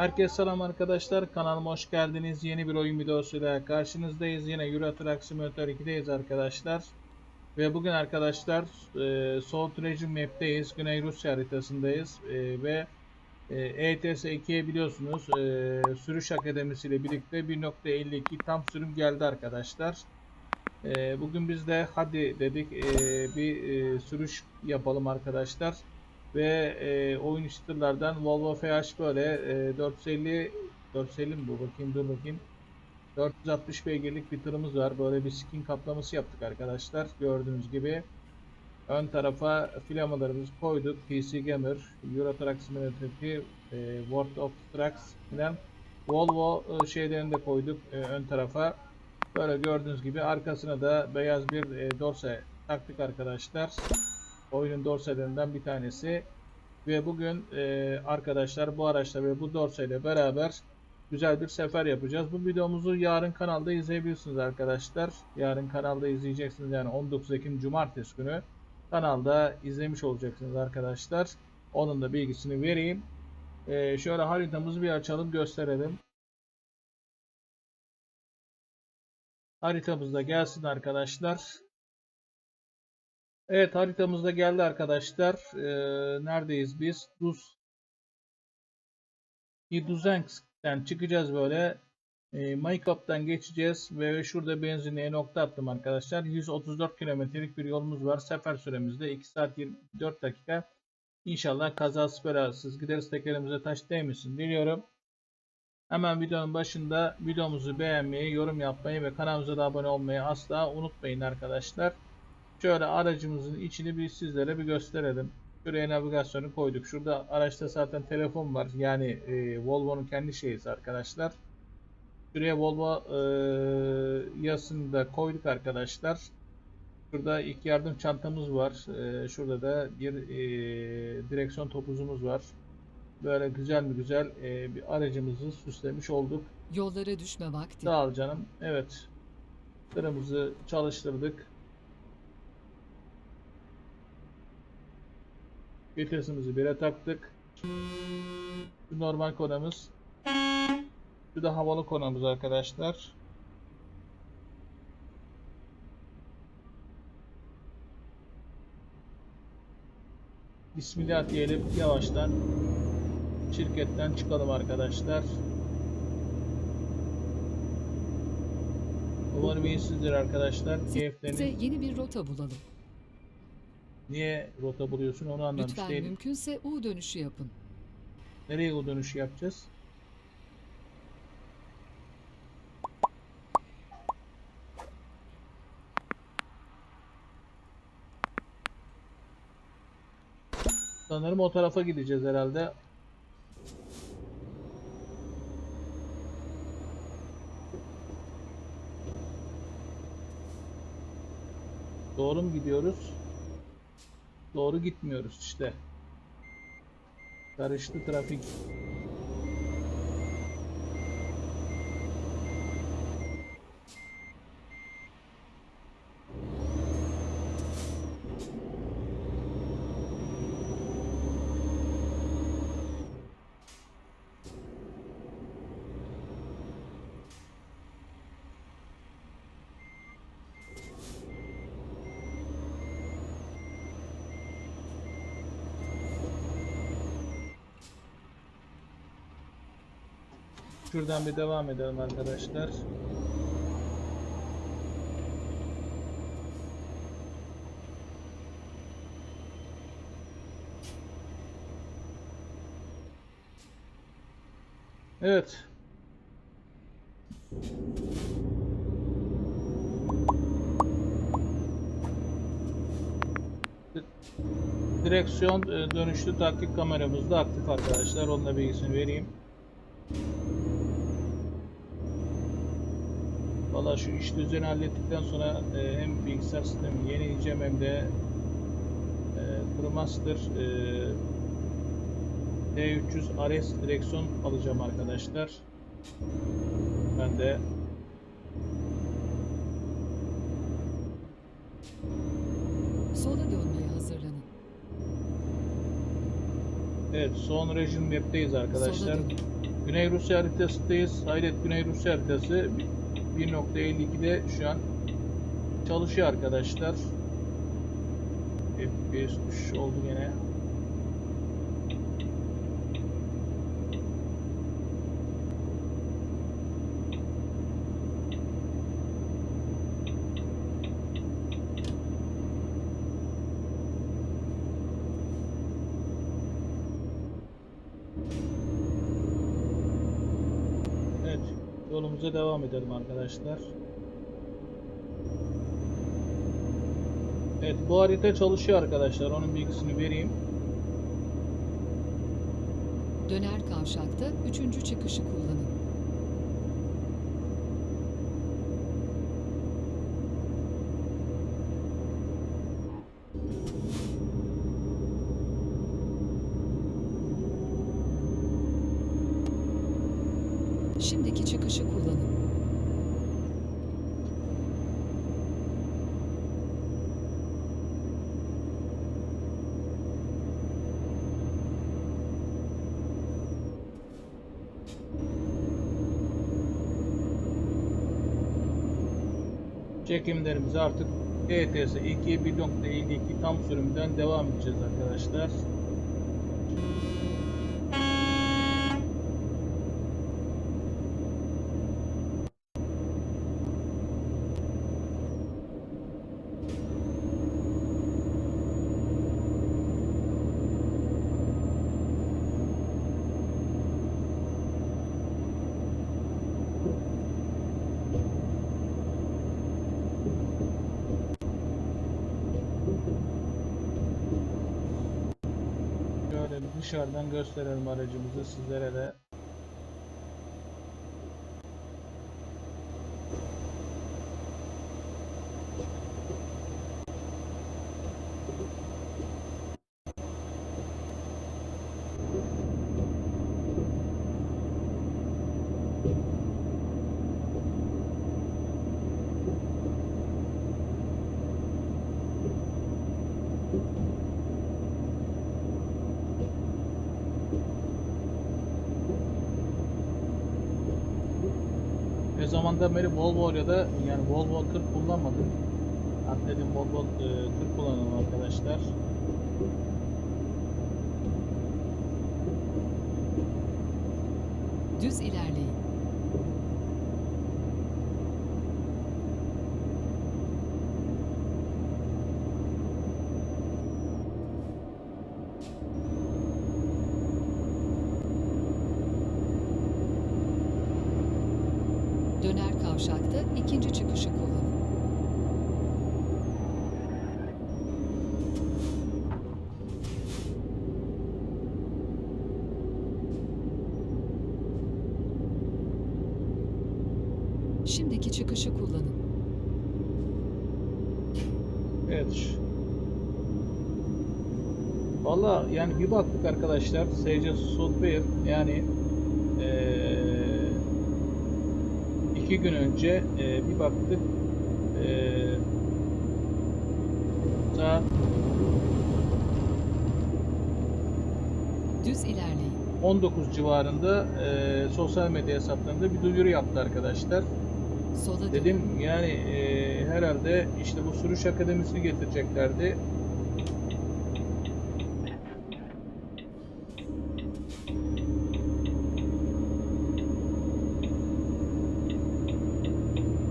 Herkese selam arkadaşlar. Kanalıma hoş geldiniz. Yeni bir oyun videosuyla karşınızdayız. Yine Euro Truck Simulator 2'deyiz arkadaşlar. Ve bugün arkadaşlar e, Soul Treasure Map'teyiz. Güney Rusya haritasındayız. E, ve e, ETS 2'ye biliyorsunuz e, sürüş akademisi ile birlikte 1.52 tam sürüm geldi arkadaşlar. E, bugün biz de hadi dedik e, bir e, sürüş yapalım arkadaşlar ve e, oyun çıtırlardan Volvo FH böyle e, 450 450 mi bu? Bakayım dur bakayım. 460 beygirlik bir tırımız var. Böyle bir skin kaplaması yaptık arkadaşlar gördüğünüz gibi. Ön tarafa flamalarımızı koyduk. PC Gamer Euro Truck Simulator 2 e, World of Trucks filan Volvo e, şeylerini de koyduk e, ön tarafa. Böyle gördüğünüz gibi arkasına da beyaz bir e, dorse taktık arkadaşlar oyunun dorselerinden bir tanesi. Ve bugün e, arkadaşlar bu araçla ve bu dorseyle beraber güzel bir sefer yapacağız. Bu videomuzu yarın kanalda izleyebilirsiniz arkadaşlar. Yarın kanalda izleyeceksiniz yani 19 Ekim Cumartesi günü kanalda izlemiş olacaksınız arkadaşlar. Onun da bilgisini vereyim. E, şöyle haritamızı bir açalım gösterelim. Haritamız da gelsin arkadaşlar. Evet haritamızda geldi arkadaşlar. Ee, neredeyiz biz? Duz. Duzensk'ten çıkacağız böyle. E, Maykop'tan geçeceğiz ve şurada benzinliğe nokta attım arkadaşlar. 134 kilometrelik bir yolumuz var. Sefer süremiz de 2 saat 24 dakika. İnşallah kazasız belasız gideriz tekerimize taş değmesin diliyorum. Hemen videonun başında videomuzu beğenmeyi, yorum yapmayı ve kanalımıza da abone olmayı asla unutmayın arkadaşlar. Şöyle aracımızın içini bir sizlere bir gösterelim. Şuraya navigasyonu koyduk. Şurada araçta zaten telefon var. Yani e, Volvo'nun kendi şeysi arkadaşlar. Şuraya Volvo e, yazısını da koyduk arkadaşlar. Şurada ilk yardım çantamız var. E, şurada da bir e, direksiyon topuzumuz var. Böyle güzel mi güzel e, bir aracımızı süslemiş olduk. Yollara düşme vakti. Sağ ol canım. Evet. Tırımızı çalıştırdık. Vitesimizi 1'e taktık. Şu normal konamız. Şu da havalı konamız arkadaşlar. Bismillah diyelim yavaştan şirketten çıkalım arkadaşlar. Umarım iyisizdir arkadaşlar. Size Keyifleriniz. yeni bir rota bulalım. Niye rota buluyorsun onu anlamış Lütfen değilim. mümkünse U dönüşü yapın. Nereye o dönüşü yapacağız? Sanırım o tarafa gideceğiz herhalde. Doğru mu gidiyoruz? Doğru gitmiyoruz işte. Karıştı trafik. Şuradan bir devam edelim arkadaşlar. Evet. Di- Direksiyon e, dönüşlü takip kameramız da aktif arkadaşlar. Onun da bilgisini vereyim. Valla şu iş düzeni hallettikten sonra e, hem bilgisayar sistemi yenileyeceğim hem de e, Crewmaster e, T300 RS direksiyon alacağım arkadaşlar. Ben de Sola dönmeye hazırlanın. evet son rejim map'teyiz arkadaşlar. Güney Rusya haritasındayız. Hayret Güney Rusya haritası 1.52'de şu an çalışıyor arkadaşlar. FPS düşüş oldu gene. Evet, yolumuza devam edelim arkadaşlar. Evet, bu harita çalışıyor arkadaşlar. Onun bilgisini vereyim. Döner kavşakta üçüncü çıkışı kullanın. Şimdiki çıkışı kullanın. Çekimlerimize artık ETS 2 1.52 tam sürümden devam edeceğiz arkadaşlar. Şöyle bir dışarıdan gösterelim aracımızı sizlere de. Zamandan beri Volvo ile de yani Volvo 40 kullanmadım. Hatta dedim Volvo e, 40 kullanalım arkadaşlar. Düz ilerleyin. Döner kavşakta ikinci çıkışı kullanın. Şimdiki çıkışı kullanın. Evet. Valla yani bir baktık arkadaşlar SC Software yani eee, iki gün önce eee, bir baktık eee saat Düz ilerleyin. 19 civarında eee, sosyal medya hesaplarında bir duyuru yaptı arkadaşlar. Dönün. Dedim yani eee, herhalde işte bu sürüş akademisini getireceklerdi.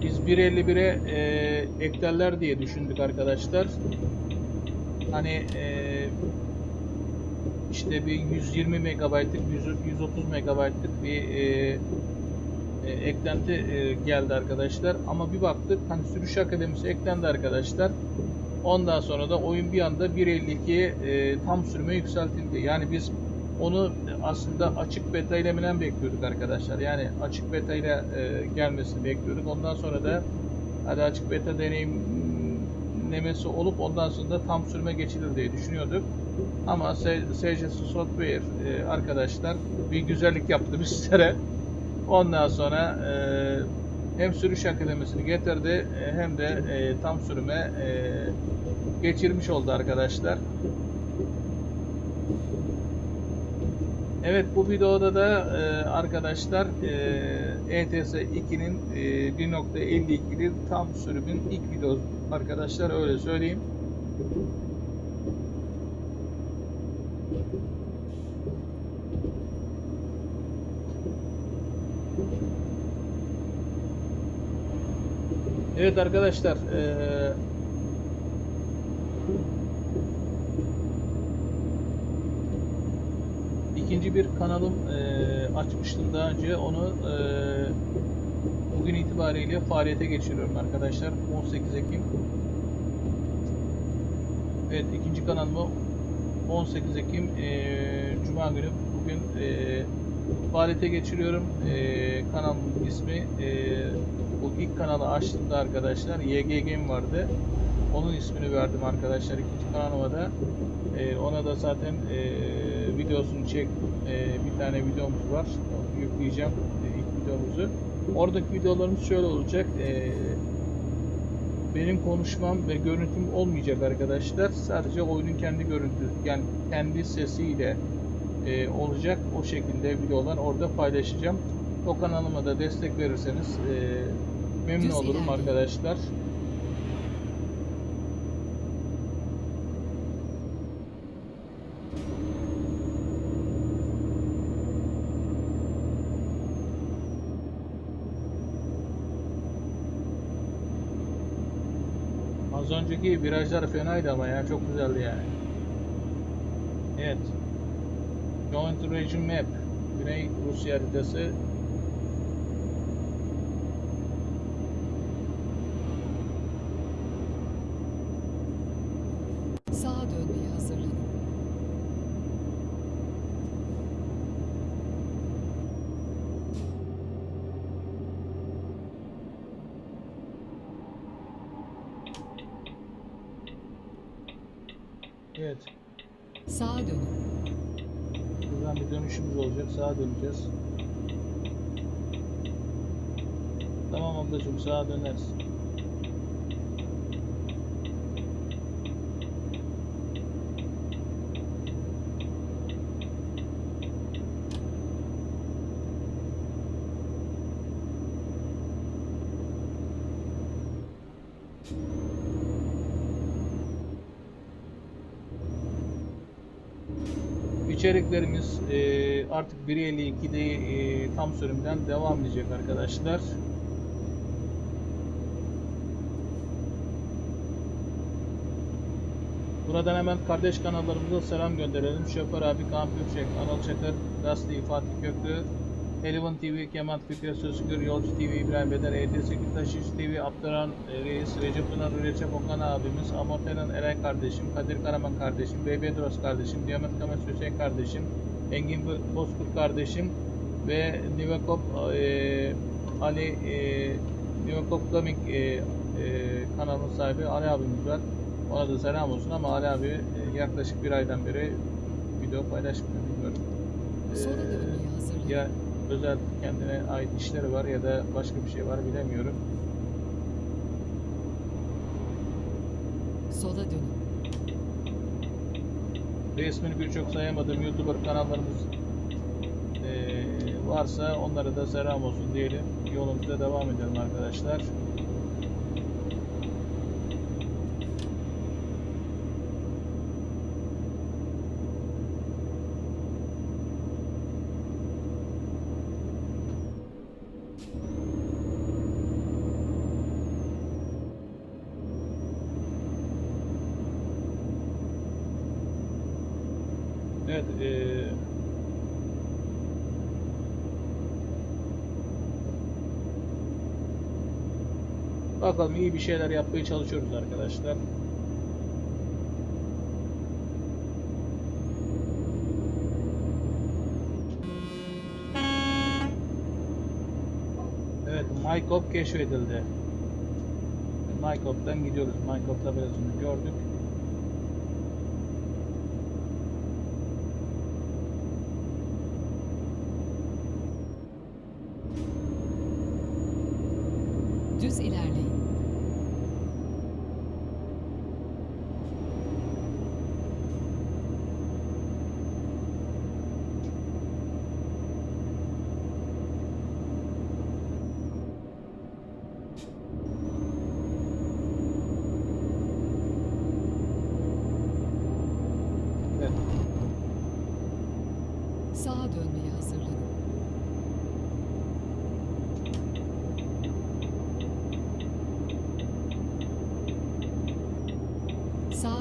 Biz 1.51'e eee eklerler diye düşündük arkadaşlar. Hani eee, işte bir 120 megabaytlık, 100 130 megabaytlık bir eee e, eklenti e, geldi arkadaşlar. Ama bir baktık hani sürüş akademisi eklendi arkadaşlar. Ondan sonra da oyun bir anda 1.52'ye e, tam sürme yükseltildi. Yani biz onu aslında açık beta ile milen bekliyorduk arkadaşlar. Yani açık beta ile e, gelmesini bekliyorduk. Ondan sonra da hadi açık beta deneyimlemesi olup ondan sonra da tam sürme geçilir diye düşünüyorduk. Ama SCS Software e, arkadaşlar bir güzellik yaptı bizlere. Ondan sonra e, hem sürüş akademisini getirdi e, hem de e, tam sürüme e, geçirmiş oldu arkadaşlar. Evet bu videoda da e, arkadaşlar e, ETS 2'nin e, 1.52'li tam sürümün ilk videosu arkadaşlar öyle söyleyeyim. Evet arkadaşlar e, ikinci bir kanalım e, açmıştım daha önce. Onu e, bugün itibariyle faaliyete geçiriyorum arkadaşlar. 18 Ekim. Evet ikinci kanalımı 18 Ekim e, Cuma günü bugün e, faaliyete geçiriyorum. E, kanalımın ismi e, bu ilk kanalı açtığımda arkadaşlar YG Game vardı. Onun ismini verdim arkadaşlar ikinci kanalıma da. E, ona da zaten e, videosunu çek e, bir tane videomuz var. Yükleyeceğim e, ilk videomuzu. Oradaki videolarımız şöyle olacak. E, benim konuşmam ve görüntüm olmayacak arkadaşlar. Sadece oyunun kendi görüntü yani kendi sesiyle e, olacak. O şekilde videolar orada paylaşacağım. O kanalıma da destek verirseniz e, memnun olurum arkadaşlar. Az önceki virajlar fenaydı ama ya çok güzeldi yani. Evet. Joint Region Map. Güney Rusya haritası. Sağa dönmeye hazırlanın. Evet. Sağa dönün. Buradan bir dönüşümüz olacak. Sağa döneceğiz. Tamam döneriz. İçeriklerimiz artık 1.52'de e, tam sürümden devam edecek arkadaşlar. Buradan hemen kardeş kanallarımıza selam gönderelim. Şoför abi Kaan Gökçek, Anıl Çakır, Gazete Fatih Köklü, Eleven TV, Kemal Fikret Sözgür, Yolcu TV, İbrahim Beder, ETS Taşış TV, Abdurrahman e, Reis, Recep Pınar, Recep Okan abimiz, Amorten'in Eren kardeşim, Kadir Karaman kardeşim, BB Dros kardeşim, Diyamet Kames Hüseyin kardeşim, Engin Bo- Bozkurt kardeşim ve Nivekop e, Ali e, Nivekop Gaming e, e, kanalının sahibi Ali abimiz var. Ona da selam olsun ama Ali abi e, yaklaşık bir aydan beri video paylaşmıyor bilmiyorum. E, hazırlanın. ya özel kendine ait işleri var ya da başka bir şey var bilemiyorum. Sola dönün. Resmini birçok sayamadığım YouTuber kanallarımız eee, varsa onlara da selam olsun diyelim. Yolumuza devam edelim arkadaşlar. Evet, eee bakalım iyi bir şeyler yapmaya çalışıyoruz arkadaşlar. Evet, Maykop keşfedildi. Maykop'tan gidiyoruz. Maykop tabelasını gördük. Düz ilerleyin. Sağa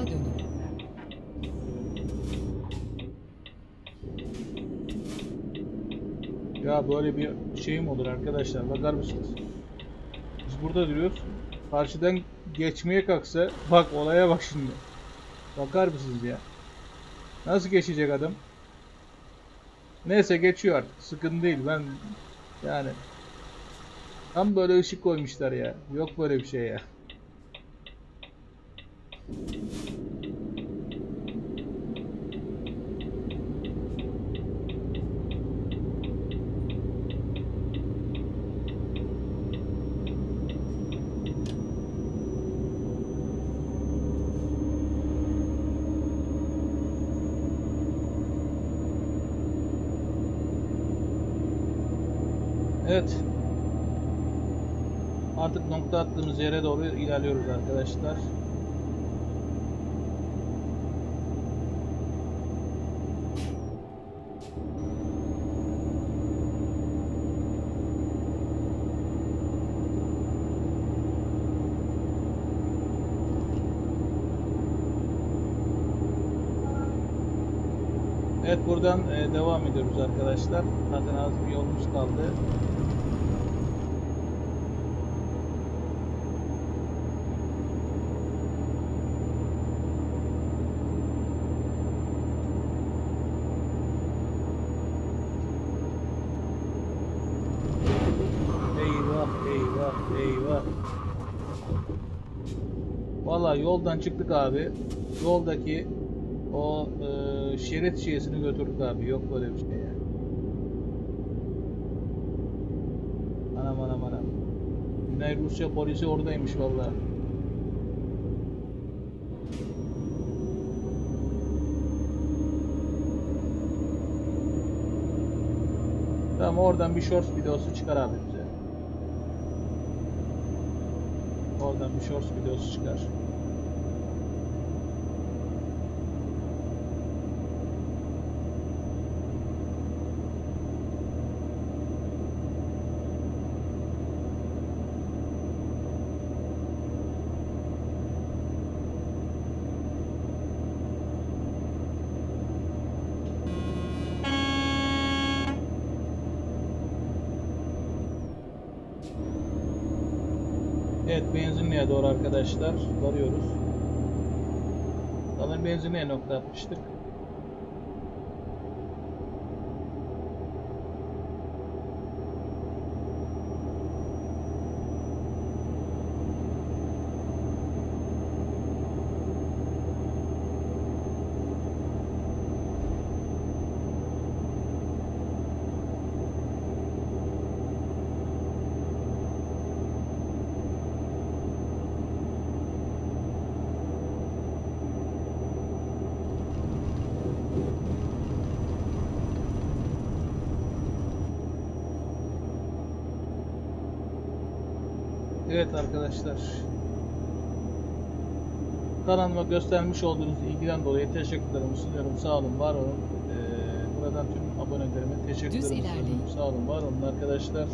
dönün. Ya böyle bir şey mi olur arkadaşlar bakar mısınız? Biz burada duruyoruz. Karşıdan geçmeye kalksa bak olaya bak şimdi. Bakar mısınız ya? Nasıl geçecek adam? Neyse geçiyor artık. Sıkıntı değil. Ben yani tam böyle ışık koymuşlar ya. Yok böyle bir şey ya. Evet. Artık nokta attığımız yere doğru ilerliyoruz arkadaşlar. Evet buradan e, devam ediyoruz arkadaşlar. Zaten az bir yolumuz kaldı. Yoldan çıktık abi. Yoldaki o e, şerit şeysini götürdük abi. Yok böyle bir şey ya. Anam anam anam. Güney Rusya polisi oradaymış valla. Tamam oradan bir shorts videosu çıkar abi bize. Oradan bir shorts videosu çıkar. Evet benzinliğe doğru arkadaşlar varıyoruz. Zaten benzinliğe nokta atmıştık. Evet arkadaşlar. Kanalıma göstermiş olduğunuz ilgiden dolayı teşekkürlerimi sunuyorum. Sağ olun, var olun. Ee, buradan tüm abonelerime teşekkürlerimi sunuyorum. Sağ olun, var olun arkadaşlar.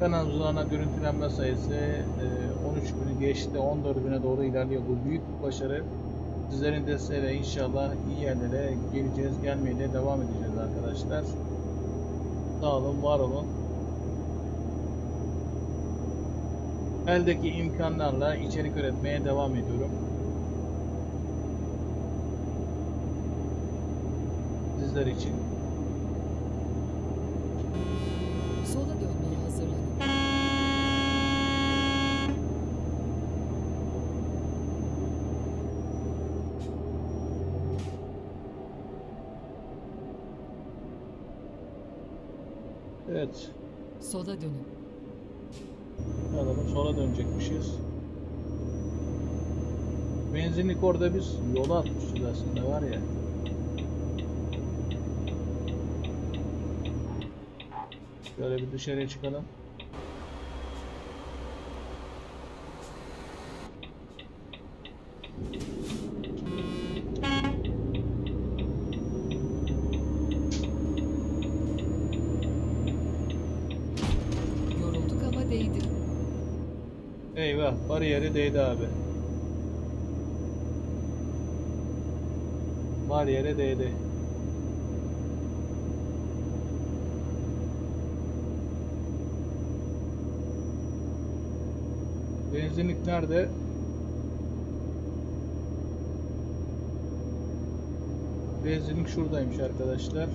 Kanalımızın ana görüntülenme sayısı e, 13 bini geçti, 14 bine doğru ilerliyor. Bu büyük bir başarı. Sizlerin desteğiyle inşallah iyi yerlere geleceğiz, gelmeye de devam edeceğiz arkadaşlar. Sağ olun, var olun. Eldeki imkanlarla içerik üretmeye devam ediyorum. Sizler için. Sola dönmeye hazırlanın. Evet. Sola dönün. Alalım sola dönecekmişiz. Benzinlik orada biz yola atmışız aslında var ya. Şöyle bir dışarıya çıkalım. Yorulduk ama değdi. Eyvah bariyeri değdi abi. Bariyere değdi. Benzinlik nerede? Benzinlik şuradaymış arkadaşlar.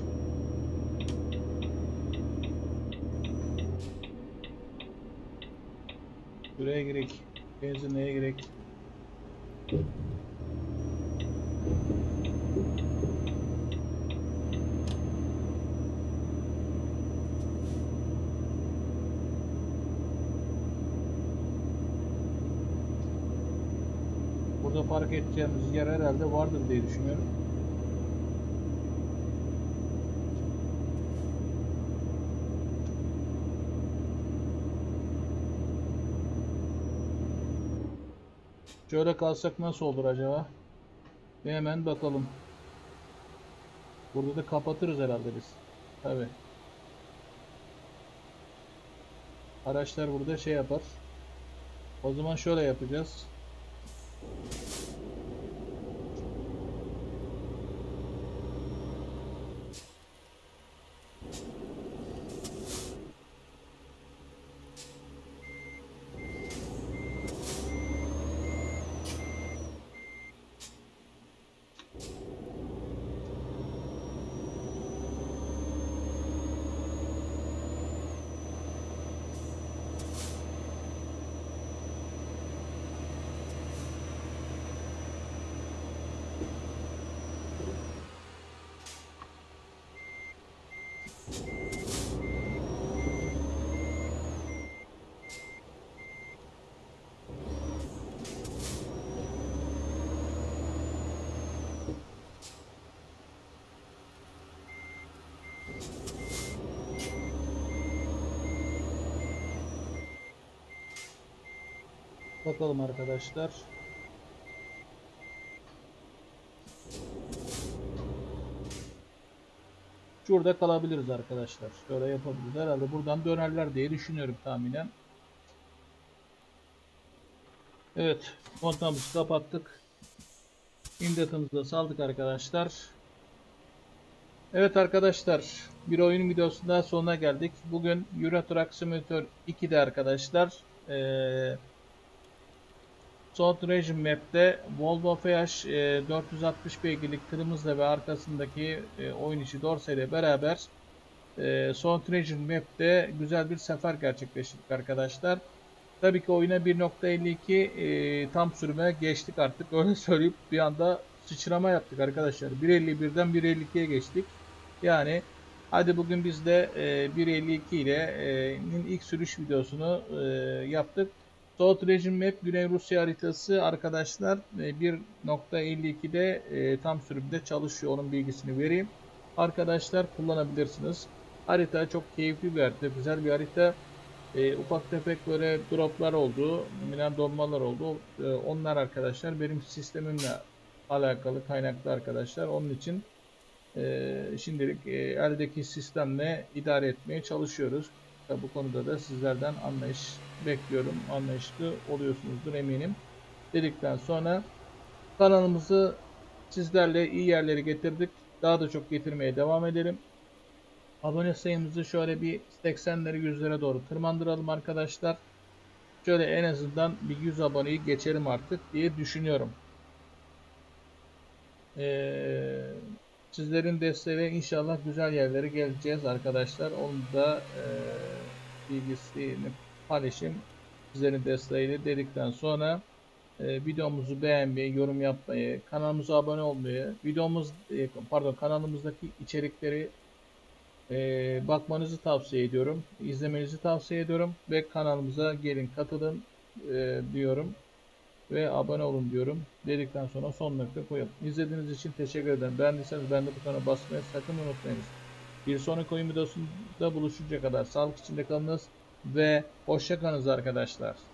Buraya girek. Benzinliğe girek. Burada park edeceğimiz yer herhalde vardır diye düşünüyorum. Şöyle kalsak nasıl olur acaba? Bir hemen bakalım. Burada da kapatırız herhalde biz. Tabi. Araçlar burada şey yapar. O zaman şöyle yapacağız. Bakalım arkadaşlar. Şurada kalabiliriz arkadaşlar. Şöyle yapabiliriz. Herhalde buradan dönerler diye düşünüyorum tahminen. Evet. Kontamızı kapattık. İmdatımızı da saldık arkadaşlar. Evet arkadaşlar. Bir oyun videosundan sonuna geldik. Bugün Euro Truck Simulator 2'de arkadaşlar. Eee South Region Map'te Volvo FH e, 460 beygirlik tırımızla ve arkasındaki e, oyun içi Dorse ile beraber e, South Region Map'te güzel bir sefer gerçekleştirdik arkadaşlar. Tabii ki oyuna 1.52 e, tam sürüme geçtik artık öyle söyleyip bir anda sıçrama yaptık arkadaşlar. 1.51'den 1.52'ye geçtik. Yani hadi bugün biz de e, 1.52 ile ilk sürüş videosunu yaptık. South Region Map Güney Rusya haritası arkadaşlar e, 1.52'de e, tam sürümde çalışıyor. Onun bilgisini vereyim. Arkadaşlar kullanabilirsiniz. Harita çok keyifli bir harita. Güzel bir harita. E, ufak tefek böyle droplar oldu. Milan donmalar oldu. E, onlar arkadaşlar benim sistemimle alakalı kaynaklı arkadaşlar. Onun için e, şimdilik e, eldeki sistemle idare etmeye çalışıyoruz. Tabi bu konuda da sizlerden anlayış bekliyorum. Anlayışlı oluyorsunuzdur eminim. Dedikten sonra kanalımızı sizlerle iyi yerlere getirdik. Daha da çok getirmeye devam edelim. Abone sayımızı şöyle bir 80'lere 100'lere doğru tırmandıralım arkadaşlar. Şöyle en azından bir 100 aboneyi geçelim artık diye düşünüyorum. Ee, sizlerin desteğiyle inşallah güzel yerlere geleceğiz arkadaşlar. Onu da e, bilgisini paylaşayım. Sizlerin desteğiyle dedikten sonra e, videomuzu beğenmeyi, yorum yapmayı, kanalımıza abone olmayı, videomuz e, pardon kanalımızdaki içerikleri e, bakmanızı tavsiye ediyorum. izlemenizi tavsiye ediyorum ve kanalımıza gelin katılın e, diyorum ve abone olun diyorum. Dedikten sonra son nokta koyalım. İzlediğiniz için teşekkür ederim. Beğendiyseniz ben de butona basmayı sakın unutmayınız. Bir sonraki oyun videosunda buluşuncaya kadar sağlık içinde kalınız ve hoşça kalınız arkadaşlar.